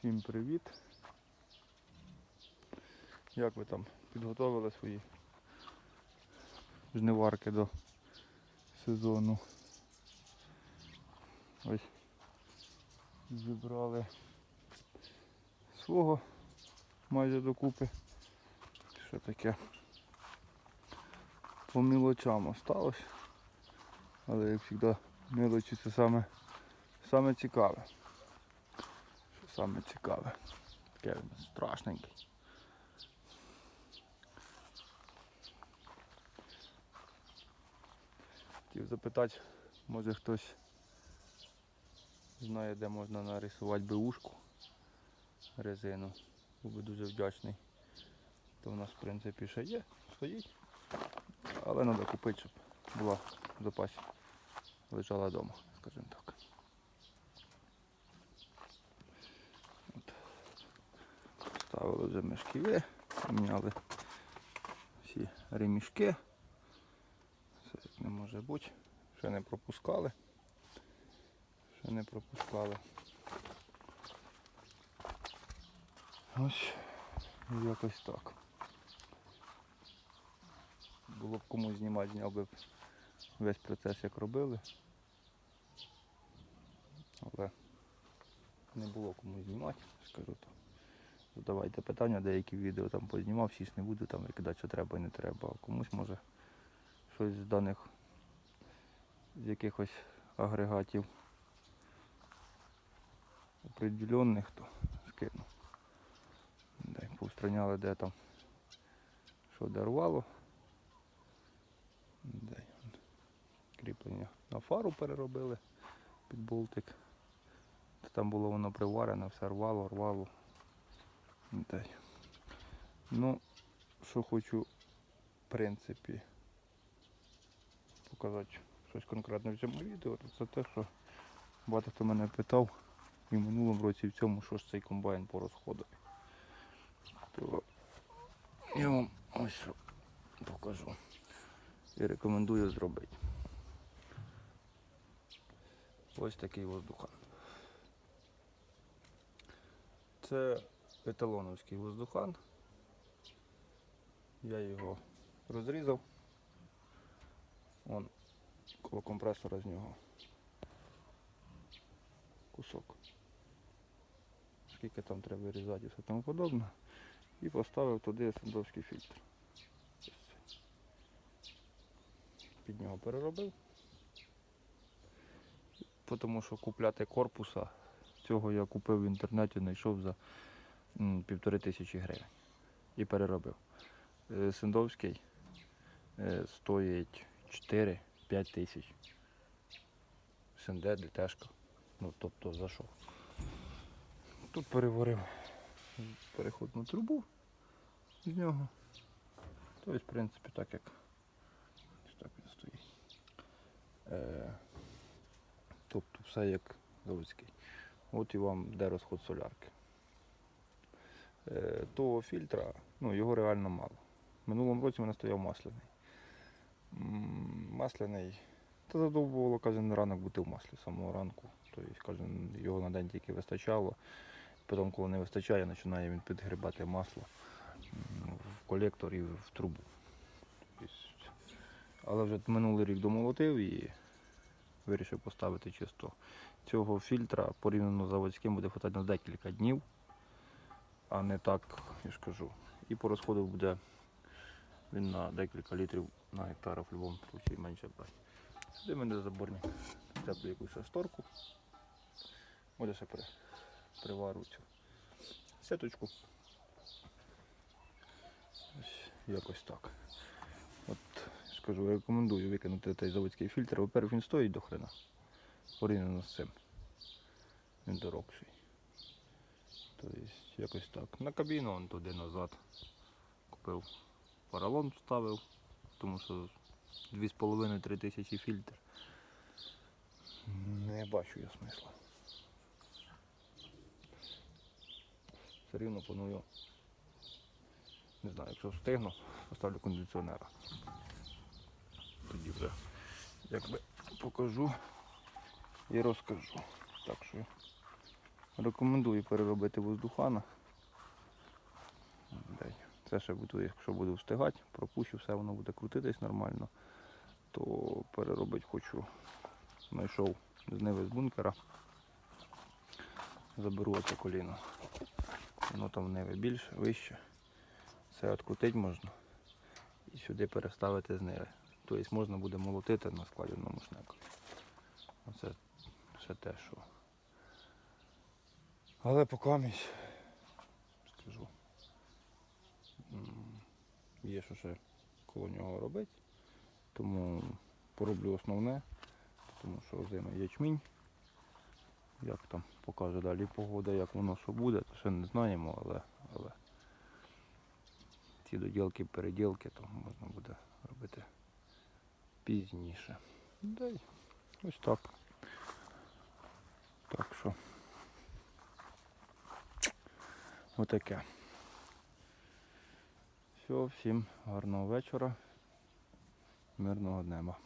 Всім привіт. Як ви там підготовили свої жниварки до сезону? Ось зібрали свого майже докупи. Що таке? По мілочам осталось. Але як завжди мілочі це саме, саме цікаве. Саме цікаве. Таке він страшненький. Хотів запитати, може хтось знає, де можна нарисувати беушку резину. Був би дуже вдячний. То в нас в принципі ще є, стоїть. Але треба купити, щоб була в запасі. Лежала вдома, скажімо так. От. Ставили вже поміняли всі ремішки. Все як не може бути. Ще не пропускали. Ще не пропускали. Ось якось так. Було б кому знімати, зняв би весь процес як робили. Але не було кому знімати, скажу то. Задавайте питання, деякі відео там познімав, всі ж не буду там викидати, що треба і не треба. Комусь може щось з даних з якихось агрегатів определенних, то скину. Дай повстраняли де там, що де рвало. Дай. Кріплення на фару переробили під болтик. Там було воно приварене, все рвало, рвало. Ну, що хочу, в принципі, показати щось конкретне в цьому відео, це те, що багато хто мене питав і в минулому році в цьому, що ж цей комбайн по розходу. То я вам ось що покажу і рекомендую зробити. Ось такий воздухан. Це еталоновський воздухан. Я його розрізав. Вон коло компресора з нього. Кусок. Скільки там треба вирізати і все тому подобне. І поставив туди сендовський фільтр. Під нього переробив. Тому що купляти корпуса, цього я купив в інтернеті, знайшов за півтори тисячі гривень і переробив. Е, Сендовський е, стоїть 4-5 тисяч. СНД, ДТшка. Ну тобто за що? Тут переварив переходну трубу з нього. Тобто, в принципі, так як так він стоїть. Е, тобто все як заводський. От і вам де розход солярки. Е, того фільтра, ну його реально мало. Минулому році в мене стояв масляний. Масляний. Та задовбувало кожен ранок бути в маслі з самого ранку. Тобто кожен його на день тільки вистачало. Потім, коли не вистачає, починає він підгрібати масло в колектор і в трубу. Але вже минулий рік домолотив і вирішив поставити чисто. Цього фільтра порівняно з заводським буде хватати на декілька днів, а не так, я ж кажу. І по розходу буде він на декілька літрів на гектар в будь-якому випадку менше брати. Сюди мене заборник. Цеплю якусь шторку. Може ще при, привару цю сеточку. Ось якось так. От скажу, рекомендую викинути цей заводський фільтр. Во-первых, він стоїть до хрена. Порівняно з цим. Він дорогший. Тобто якось так. На кабіну он туди назад купив. Поролон вставив, тому що 2,5-3 тисячі фільтр. Не бачу я смисла. Все рівно планую. Не знаю, якщо встигну, поставлю кондиціонера. Тоді вже якби покажу і розкажу. Так що Рекомендую переробити воздухана. Це ще буду, якщо буду встигати, пропущу, все воно буде крутитись нормально, то переробити хочу. Знайшов з ниви з бункера. Заберу оце коліно. Воно там в ниви більше, вище. Це відкрутити можна і сюди переставити з ниви. Тобто можна буде молотити на складеному шнеку. Оце ще те, що. Але поки місь, скажу, є що ще коло нього робити. Тому пороблю основне, тому що озимий ячмінь. Як там покаже далі погода, як воно що буде, то ще не знаємо, але, але ці доділки, переділки, то можна буде робити пізніше. Да й ось так. Так що отаке. Все, всім гарного вечора, мирного неба.